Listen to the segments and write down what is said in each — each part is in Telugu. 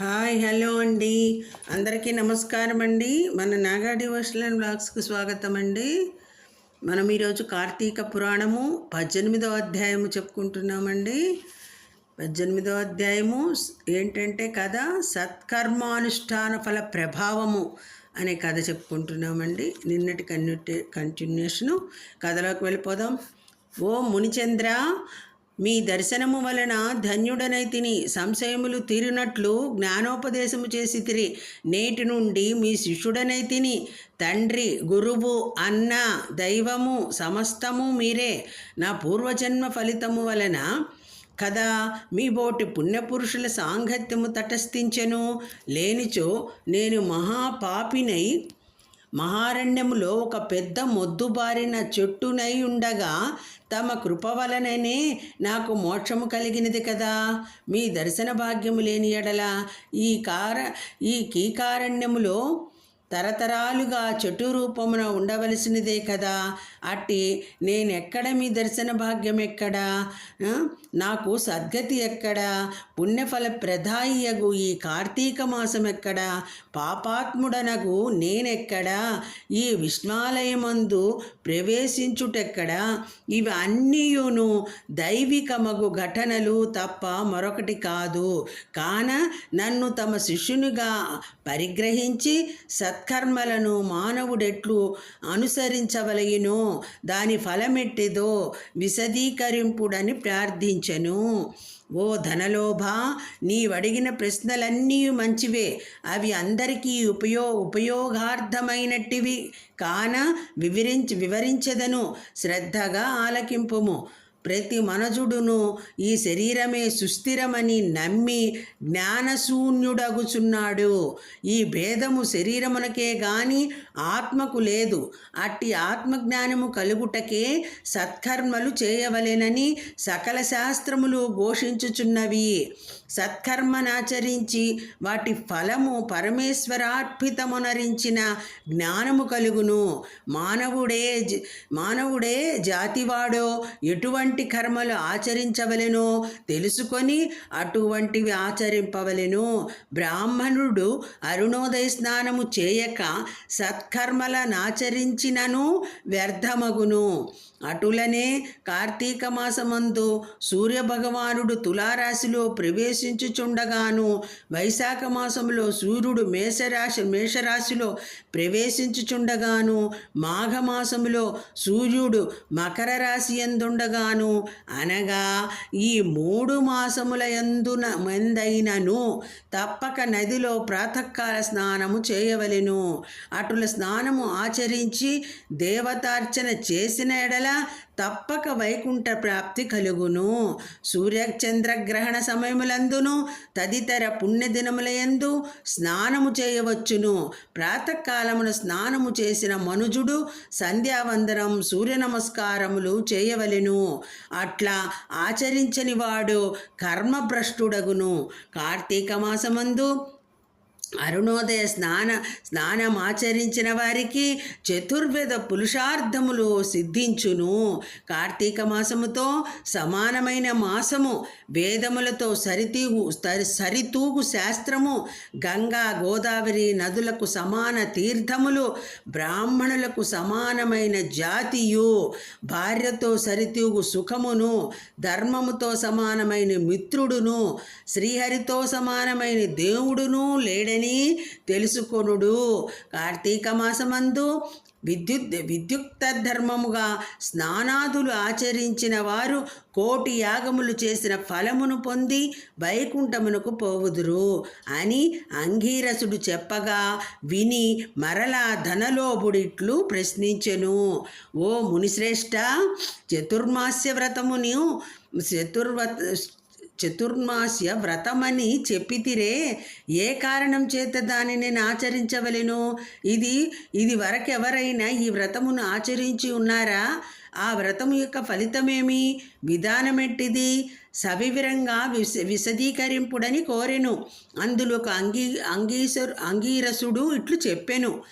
హాయ్ హలో అండి. అందరికీ నమస్కారం అండి. మన నాగా డివోషనల్ బ్లాగ్స్కి స్వాగతం అండి. మనం ఈరోజు కార్తీక పురాణము పద్దెనిమిదవ అధ్యాయము చెప్పుకుంటున్నామండి. పద్దెనిమిదవ అధ్యాయము ఏంటంటే కథ? సత్కర్మానుష్ఠాన ఫల ప్రభావము అనే కథ చెప్పుకుంటున్నామండి. నిన్నటి కన్యూ కంటిన్యూషను కథలోకి వెళ్ళిపోదాం. ఓ మునిచంద్ర మీ దర్శనము వలన ధన్యుడనైతిని సంశయములు తీరినట్లు జ్ఞానోపదేశము చేసి తిరి. నేటి నుండి మీ శిష్యుడనైతిని తండ్రి గురువు అన్న దైవము సమస్తము మీరే. నా పూర్వజన్మ ఫలితము వలన కదా మీ బోటి పుణ్యపురుషుల సాంగత్యము తటస్థించెను. లేనిచో నేను మహాపాపినై మహారణ్యములో ఒక పెద్ద మొద్దుబారిన చెట్టునై ఉండగా తమ కృప వలననే నాకు మోక్షము కలిగినది కదా. మీ దర్శన భాగ్యము లేని ఎడల ఈ కార ఈ కీకారణ్యములో తరతరాలుగా చెట్టు రూపమున ఉండవలసినదే కదా. అట్టి నేనెక్కడ మీ దర్శన భాగ్యం ఎక్కడా? నాకు సద్గతి ఎక్కడా? పుణ్యఫల ప్రదాయియగు ఈ కార్తీక మాసం ఎక్కడా? పాపాత్ముడనగు నేనెక్కడా? ఈ విష్ణాలయమందు ప్రవేశించుటెక్కడా? ఇవి అన్నీయును దైవికమగు ఘటనలు తప్ప మరొకటి కాదు. కాన నన్ను తమ శిష్యునిగా పరిగ్రహించి సత్ సత్కర్మలను మానవుడెట్లు అనుసరించవలయునో దాని ఫలమెట్టిదో విశదీకరింపుడని ప్రార్థించెను. ఓ ధనలోభ నీవడిగిన ప్రశ్నలన్నీ మంచివే. అవి అందరికీ ఉపయో ఉపయోగార్థమైనట్టివి కాన వివరించి వివరించదను. శ్రద్ధగా ఆలకింపుము. ప్రతి మనజుడును ఈ శరీరమే సుస్థిరమని నమ్మి జ్ఞానశూన్యుడగుచున్నాడు. ఈ భేదము శరీరమునకే గాని ఆత్మకు లేదు. అట్టి ఆత్మజ్ఞానము కలుగుటకే సత్కర్మలు చేయవలెనని సకల శాస్త్రములు ఘోషించుచున్నవి. సత్కర్మనాచరించి వాటి ఫలము పరమేశ్వరార్పితమునరించిన జ్ఞానము కలుగును. మానవుడే మానవుడే జాతివాడో ఎటువంటి కర్మలు ఆచరించవలెనో? తెలుసుకొని అటువంటివి ఆచరింపవలెను. బ్రాహ్మణుడు అరుణోదయ స్నానము చేయక సత్కర్మల నాచరించినను వ్యర్థమగును. అటులనే కార్తీక మాసమందు సూర్యభగవానుడు తులారాశిలో ప్రవేశించుచుండగాను వైశాఖ మాసంలో సూర్యుడు మేషరాశి మేషరాశిలో ప్రవేశించుచుండగాను మాఘమాసములో సూర్యుడు మకర రాశి ఎందుండగాను అనగా ఈ మూడు మాసముల ఎందున ఎందైనను తప్పక నదిలో ప్రాతకాల స్నానము చేయవలెను. అటుల స్నానము ఆచరించి దేవతార్చన చేసిన ఎడల తప్పక వైకుంఠ ప్రాప్తి కలుగును. సూర్యచంద్రగ్రహణ సమయములందును తదితర పుణ్యదినములయందు స్నానము చేయవచ్చును. ప్రాతకాలమున స్నానము చేసిన మనుజుడు సంధ్యావందనం సూర్య నమస్కారములు చేయవలెను. అట్లా ఆచరించని వాడు కర్మభ్రష్టుడగును. కార్తీక మాసమందు అరుణోదయ స్నాన స్నానం ఆచరించిన వారికి చతుర్వేద పురుషార్థములు సిద్ధించును. కార్తీక మాసముతో సమానమైన మాసము వేదములతో సరితీగు సరితూగు శాస్త్రము గంగా గోదావరి నదులకు సమాన తీర్థములు బ్రాహ్మణులకు సమానమైన జాతియు. భార్యతో సరితూగు సుఖమును ధర్మముతో సమానమైన మిత్రుడును శ్రీహరితో సమానమైన దేవుడును లేడని తెలుసుకొనుడు. కార్తీక మాసమందు విద్యుత్ విద్యుక్త ధర్మముగా స్నానాదులు ఆచరించిన వారు కోటి యాగములు చేసిన ఫలమును పొంది వైకుంఠమునకు పోవుదురు అని అంగీరసుడు చెప్పగా విని మరలా ధనలోబుడిట్లు ప్రశ్నించెను. ఓ మునిశ్రేష్ఠ చతుర్మాస్య వ్రతమును చతుర్వత చతుర్మాస్య వ్రతమని చెప్పితిరే ఏ కారణం చేత దానిని నేను ఆచరించవలెను? ఇది ఇది వరకెవరైనా ఈ వ్రతమును ఆచరించి ఉన్నారా? ఆ వ్రతము యొక్క ఫలితమేమి? విధానమెట్టిది సవివరంగా విశ విశదీకరింపుడని కోరెను. అందులో ఒక అంగీ అంగీసరు అంగీరసుడు ఇట్లు చెప్పెను.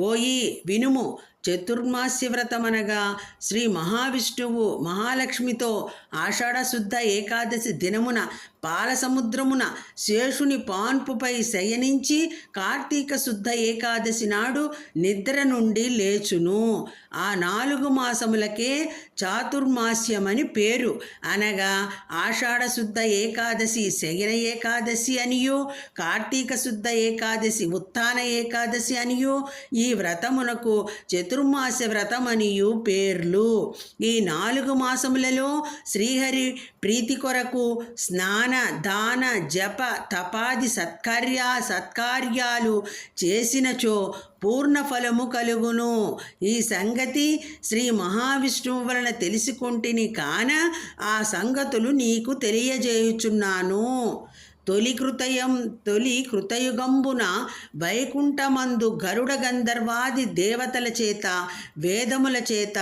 ఓయి వినుము. చతుర్మాస్య వ్రతం అనగా శ్రీ మహావిష్ణువు మహాలక్ష్మితో ఆషాఢశుద్ధ ఏకాదశి దినమున పాలసముద్రమున శేషుని పాన్పుపై శయనించి కార్తీక శుద్ధ ఏకాదశి నాడు నిద్ర నుండి లేచును. ఆ నాలుగు మాసములకే చాతుర్మాస్యమని పేరు. అనగా ఆషాఢశుద్ధ ఏకాదశి శయన ఏకాదశి అనియు కార్తీక శుద్ధ ఏకాదశి ఉత్థాన ఏకాదశి అనియు ఈ వ్రతమునకు చతుర్మాస వ్రతమనియు పేర్లు. ఈ నాలుగు మాసములలో శ్రీహరి ప్రీతి కొరకు స్నాన దాన జప తపాది సత్కార్య సత్కార్యాలు చేసినచో పూర్ణ ఫలము కలుగును. ఈ సంగతి శ్రీ మహావిష్ణువు వలన తెలుసుకుంటుని కాన ఆ సంగతులు నీకు తెలియజేయుచున్నాను. తొలి కృతయం తొలి కృతయుగంబున వైకుంఠమందు గరుడ గంధర్వాది దేవతల చేత వేదముల చేత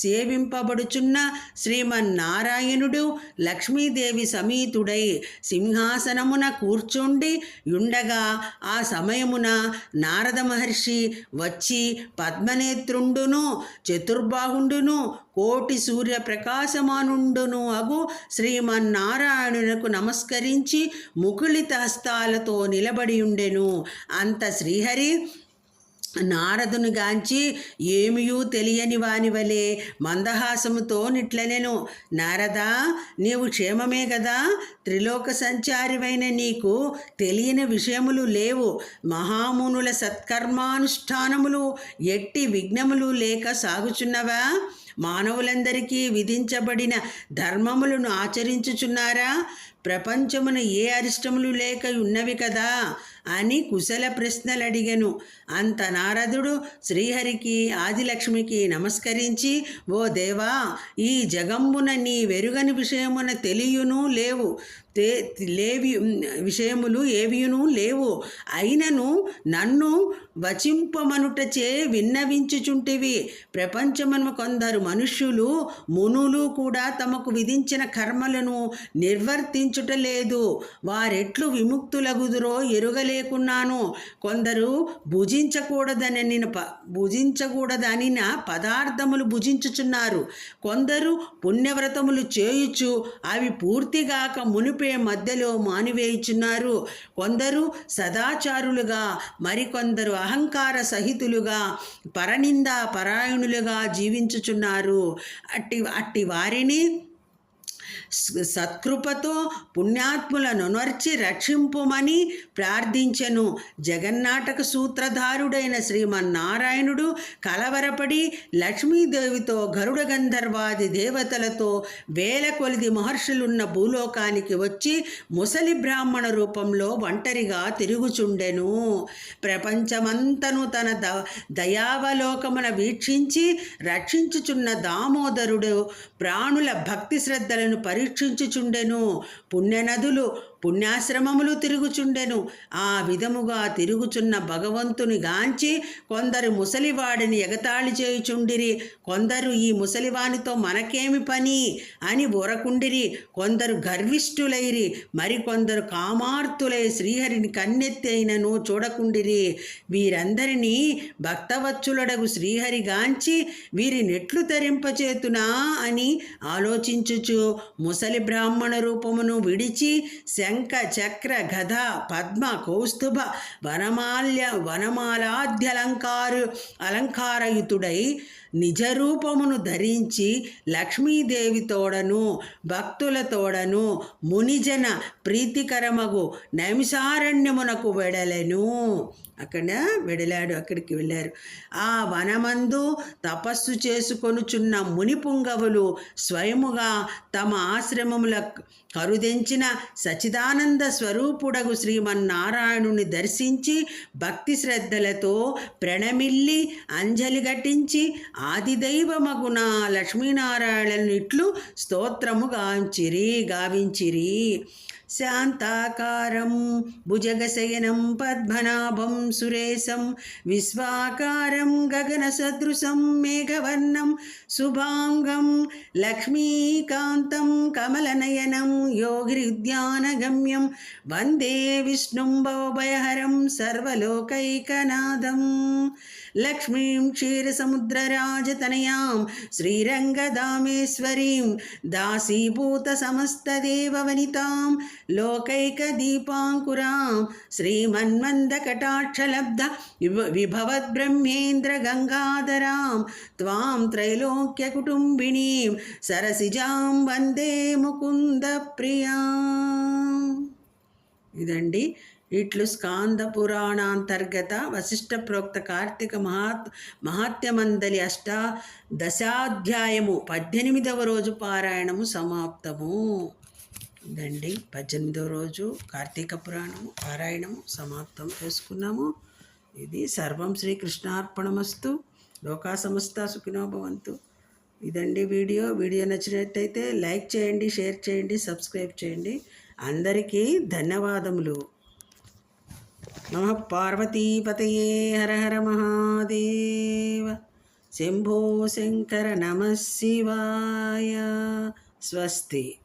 సేవింపబడుచున్న శ్రీమన్నారాయణుడు లక్ష్మీదేవి సమీతుడై సింహాసనమున కూర్చుండి ఉండగా ఆ సమయమున నారద మహర్షి వచ్చి పద్మనేత్రుండును చతుర్బాహుండును కోటి సూర్య ప్రకాశమానుండును. అగు శ్రీమన్నారాయణునకు నమస్కరించి ముకుళిత హస్తాలతో నిలబడి ఉండెను. అంత శ్రీహరి నారదును గాంచి ఏమియూ తెలియని వాని వలె మందహాసముతో నిట్లనెను. నారదా నీవు క్షేమమే కదా త్రిలోక సంచారివైన నీకు తెలియని విషయములు లేవు. మహామునుల సత్కర్మానుష్ఠానములు ఎట్టి విఘ్నములు లేక సాగుచున్నవా? మానవులందరికీ విధించబడిన ధర్మములను ఆచరించుచున్నారా? ప్రపంచమున ఏ అరిష్టములు లేక ఉన్నవి కదా? అని కుశల ప్రశ్నలు అడిగను అంత నారదుడు శ్రీహరికి ఆదిలక్ష్మికి నమస్కరించి ఓ దేవా ఈ జగంబున నీ వెరుగని విషయమున తెలియను లేవు. తే లేవి విషయములు ఏవియును లేవు. అయినను నన్ను వచింపమనుటచే విన్నవించుచుంటివి. ప్రపంచమను కొందరు మనుష్యులు మునులు కూడా తమకు విధించిన కర్మలను నిర్వర్తించుటలేదు వారెట్లు విముక్తులగుదురో ఎరుగలేకున్నాను. కొందరు భుజించకూడదని ప భుజించకూడదని పదార్థములు భుజించుచున్నారు. కొందరు పుణ్యవ్రతములు చేయుచు అవి పూర్తిగాక మునిపే మధ్యలో మానివేయుచున్నారు. కొందరు సదాచారులుగా మరికొందరు అహంకార సహితులుగా పరనిందా పరాయణులుగా జీవించుచున్నారు. అట్టి అట్టి వారిని సత్కృపతో పుణ్యాత్ములను నర్చి రక్షింపుమని ప్రార్థించెను. జగన్నాటక సూత్రధారుడైన శ్రీమన్నారాయణుడు కలవరపడి లక్ష్మీదేవితో గరుడ గంధర్వాది దేవతలతో వేల కొలిది మహర్షులున్న భూలోకానికి వచ్చి ముసలి బ్రాహ్మణ రూపంలో ఒంటరిగా తిరుగుచుండెను. ప్రపంచమంతను తన ద దయావలోకమున వీక్షించి రక్షించుచున్న దామోదరుడు ప్రాణుల భక్తి శ్రద్ధలను పరి పరీక్షించుచుండెను. పుణ్యనదులు పుణ్యాశ్రమములు తిరుగుచుండెను. ఆ విధముగా తిరుగుచున్న భగవంతుని గాంచి కొందరు ముసలివాడిని ఎగతాళి చేయుచుండిరి. కొందరు ఈ ముసలివానితో మనకేమి పని? అని ఊరకుండిరి. కొందరు గర్విష్ఠులైరి. మరికొందరు కామార్తులై శ్రీహరిని కన్నెత్తైనను చూడకుండిరి. వీరందరినీ భక్తవత్సులడగు శ్రీహరి గాంచి వీరి నెట్లు తరింపచేతునా అని ఆలోచించుచు ముసలి బ్రాహ్మణ రూపమును విడిచి శంఖ చక్ర గధ పద్మ కౌస్తుభ వనమాల్య వనమాలాద్యలంకారు అలంకారయుతుడై నిజరూపమును ధరించి లక్ష్మీదేవితోడను భక్తులతోడను మునిజన ప్రీతికరమగు నైమిసారణ్యమునకు వెడలెను. అక్కడ వెడలాడు అక్కడికి వెళ్ళారు. ఆ వనమందు తపస్సు చేసుకొనుచున్న ముని పుంగవులు స్వయముగా తమ ఆశ్రమముల కరుదెంచిన సచిదానంద స్వరూపుడగు శ్రీమన్నారాయణుని దర్శించి భక్తి శ్రద్ధలతో ప్రణమిల్లి అంజలి ఘటించి ఆదిదైవమగున లక్ష్మీనారాయణుని ఇట్లు స్తోత్రము గాంచిరి గావించిరి. శాంతాకారం భుజగశయనం పద్మనాభం సురేశం విశ్వాకారం గగనసదృశం మేఘవర్ణం శుభాంగం లక్ష్మీకాంతం కమలనయనం యోగిరుద్యానగమ్యం వందే విష్ణుం భవభయహరం సర్వలోకైకనాథం. లక్ష్మీం క్షీరసముద్రరాజతనయాం శ్రీరంగదామేశ్వరీం దాసీభూతసమస్తదేవవనితాం లోకైకదీపాంకురాం శ్రీమన్మందకటాక్షలబ్ధ విభ విభవద్బ్రహ్మేంద్రగంగాధరాం త్వాం త్రైలోక్య కుటుంబిణీం సరసిజాం వందే ముకుంద ప్రియా ఇదండి. ఇట్లు స్కాంద పురాణాంతర్గత వశిష్ఠ ప్రోక్త కార్తీక మహాత్ మహాత్యమందలి అష్ట దశాధ్యాయము పద్దెనిమిదవ రోజు పారాయణము సమాప్తము. ఇదండి పద్దెనిమిదో రోజు కార్తీక పురాణము పారాయణము సమాప్తం చేసుకున్నాము. ఇది సర్వం శ్రీకృష్ణార్పణమస్తు. లోకా సమస్త సుఖినోభవంతు ఇదండి వీడియో. వీడియో నచ్చినట్టయితే లైక్ చేయండి షేర్ చేయండి సబ్స్క్రైబ్ చేయండి. అందరికీ ధన్యవాదములు. నమ పార్వతీపతయే హర హర మహాదేవ. శంభో శంకర నమ శివాయ. స్వస్తి.